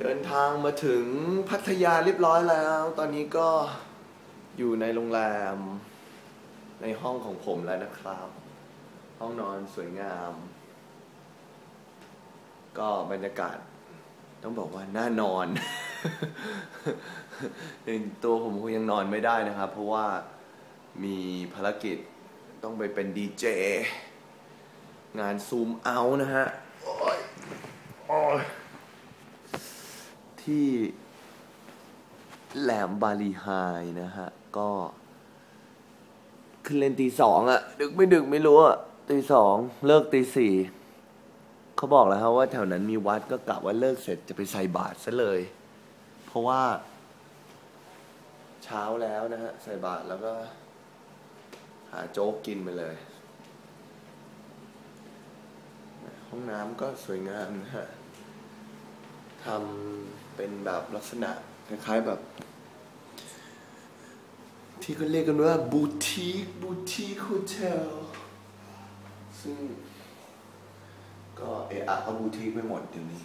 เดินทางมาถึงพัทยาเรียบร้อยแล้ว ตอนนี้ก็อยู่ในโรงแรม ในห้องของผมแล้วนะครับ ห้องนอนสวยงาม ก็บรรยากาศ ต้องบอกว่าน่านอน ตัวผมคงยังนอนไม่ได้นะครับ เพราะว่ามีภารกิจต้องไปเป็นดีเจงานซูมเอานะฮะโอ้ยโอ้ย ที่แหลมบาลีไฮนะฮะ ก็ขึ้นเล่นตีสองอะดึกไม่ดึกไม่รู้อะตีสองเลิกตีสี่เขาบอกแล้วครับว่าแถวนั้นมีวัดก็กะว่าเลิกเสร็จจะไปใส่บาตรซะเลย เพราะว่า เช้าแล้วนะฮะ ใส่บาตรแล้วก็ หาโจ๊กกินไปเลย ห้องน้ำก็สวยงามนะฮะ ทำเป็นแบบลักษณะคล้ายๆแบบ ที่เขาเรียกกันว่าบูติกบูติกโฮเทลซึ่งก็เอะอะก็บูติกไปหมดเดี๋ยวนี้